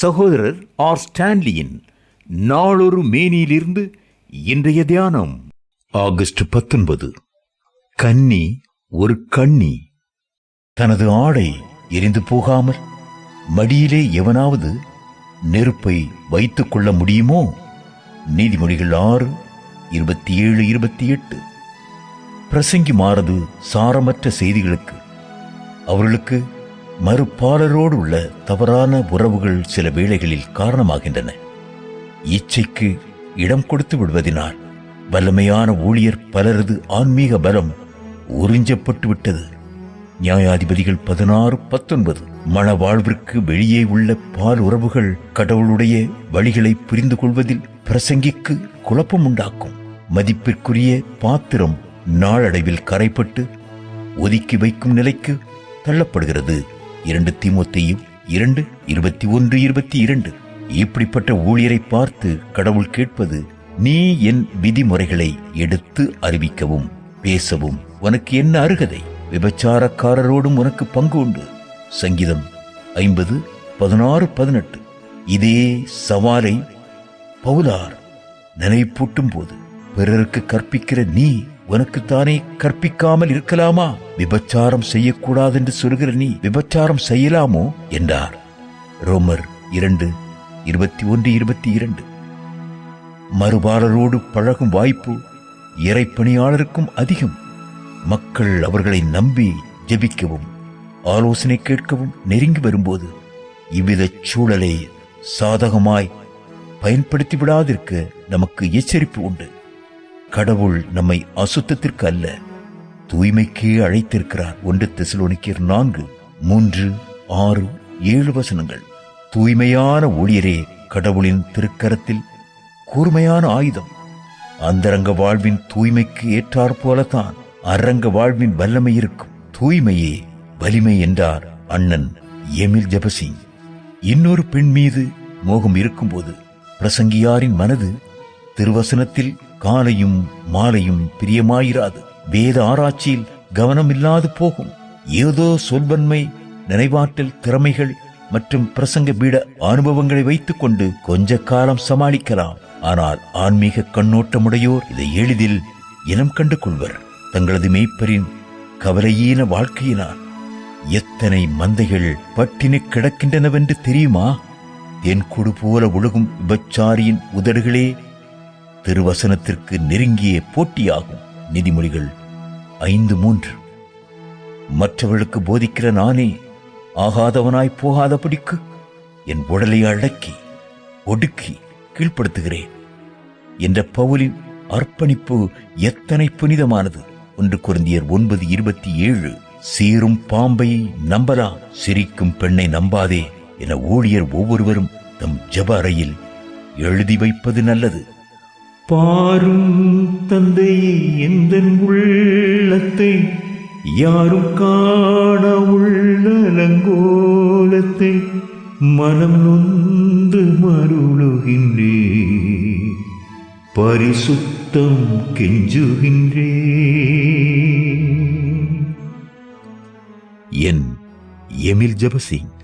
சகோதரர் ஆர் ஸ்டான்லியின் நாளொரு மேனியிலிருந்து இன்றைய தியானம். ஆகஸ்ட் பத்தொன்பது. கன்னி ஒரு கண்ணி தனது ஆடை எரிந்து போகாமல் மடியிலே எவனாவது நெருப்பை வைத்துக் கொள்ள முடியுமோ? நீதிமொழிகள் ஆறு இருபத்தி ஏழு இருபத்தி எட்டு பிரசங்கி மாறது சாரமற்ற செய்திகளுக்கு அவர்களுக்கு மறுபாலரோடு உள்ள தவறான உறவுகள் சில வேளைகளில் காரணமாகின்றன. இச்சைக்கு இடம் கொடுத்து விடுவதினால் வல்லமையான ஊழியர் பலரது ஆன்மீக பலம் உறிஞ்சப்பட்டு விட்டது. நியாயாதிபதிகள் பதினாறு பத்தொன்பது மன வாழ்விற்கு வெளியே உள்ள பால் உறவுகள் கடவுளுடைய வழிகளை புரிந்து கொள்வதில் பிரசங்கிக்கு குழப்பம் உண்டாக்கும் மதிப்பிற்குரிய பாத்திரம் நாளடைவில் கரைப்பட்டு ஒதுக்கி வைக்கும் நிலைக்கு தள்ளப்படுகிறது. இரண்டு தீமோத்தையும் இரண்டு இருபத்தி ஒன்று இருபத்தி இரண்டு. இப்படிப்பட்ட ஊழியரை பார்த்து கடவுள் கேட்பது நீ என் விதிமுறைகளை எடுத்து அறிவிக்கவும் பேசவும். உனக்கு என்ன அருகதை? விபச்சாரக்காரரோடும் உனக்கு பங்கு உண்டு. சங்கீதம் ஐம்பது பதினாறு பதினெட்டு. இதே சவாலை பவுலார் நினைப்பூட்டும் போது பிறருக்கு கற்பிக்கிற நீ உனக்குத்தானே கற்பிக்காமல் இருக்கலாமா? விபச்சாரம் செய்யக்கூடாது என்று சொல்கிற நீ விபச்சாரம் செய்யலாமோ? என்றார். ரோமர் இரண்டு இருபத்தி ஒன்று இருபத்தி இரண்டு. மறுபாளரோடு பழகும் வாய்ப்பு இறைப்பணியாளருக்கும் அதிகம். மக்கள் அவர்களை நம்பி ஜெபிக்கவும் ஆலோசனை கேட்கவும் நெருங்கி வரும்போது இவ்வித சூழலை சாதகமாய் பயன்படுத்தி விடாதிருக்க நமக்கு எச்சரிப்பு உண்டு. கடவுள் நம்மை அசுத்தத்திற்கு அல்ல தூய்மைக்கே அழைத்திருக்கிறார். ஒன்று திசுலோனிக்கர் நான்கு மூன்று ஆறு ஏழு வசனங்கள். தூய்மையான ஊழியரே கடவுளின் திருக்கரத்தில் கூர்மையான ஆயுதம். அந்தரங்க வாழ்வின் தூய்மைக்கு ஏற்றாற் போலத்தான் அரங்க வாழ்வின் வல்லமை இருக்கும். தூய்மையே வலிமை என்றார் அண்ணன் எமில் ஜபசிங். இன்னொரு பெண் மீது மோகம் இருக்கும்போது பிரசங்கியாரின் மனது திருவசனத்தில் காலையும் மாலையும் பிரியமாயிராது. வேத ஆராய்ச்சியில் கவனம் இல்லாது போகும். ஏதோ சொல்வன்மை நினைவாற்றல் திறமைகள் மற்றும் பிரசங்க பீட அனுபவங்களை வைத்துக் கொண்டு கொஞ்ச காலம் சமாளிக்கலாம். ஆனால் ஆன்மீக கண்ணோட்டமுடையோர் இதை எளிதில் இனம் கண்டு கொள்வர் தங்களது மெய்ப்பரின் கவலையீன வாழ்க்கையினால். எத்தனை மந்தைகள் பட்டினி கிடக்கின்றனவென்று தெரியுமா? தென்கொடு போல ஒழுகும் விபச்சாரியின் உதடுகளே திருவசனத்திற்கு நெருங்கிய போட்டியாகும். நிதிமொழிகள் ஐந்து மூன்று. மற்றவர்களுக்கு போதிக்கிற நானே ஆகாதவனாய் போகாதபடிக்கு என் உடலை அடக்கி ஒடுக்கி கீழ்ப்படுத்துகிறேன். என்ற பவுலின் அர்ப்பணிப்பு எத்தனை புனிதமானது? ஒன்று குருந்தியர் ஒன்பது இருபத்தி ஏழு. சீரும் பாம்பை நம்பலாம் சிரிக்கும் பெண்ணை நம்பாதே என ஊழியர் ஒவ்வொருவரும் தம் ஜப அறையில் எழுதி வைப்பது நல்லது. பாரும் தந்தையே எந்த உள்ளத்தை யாரும் காண உள்ளலங்கோலத்தை மனம் நொந்து மருளுகின்றே. பரிசுத்தம் கெஞ்சுகின்றே. என் எமில் ஜபசிங்.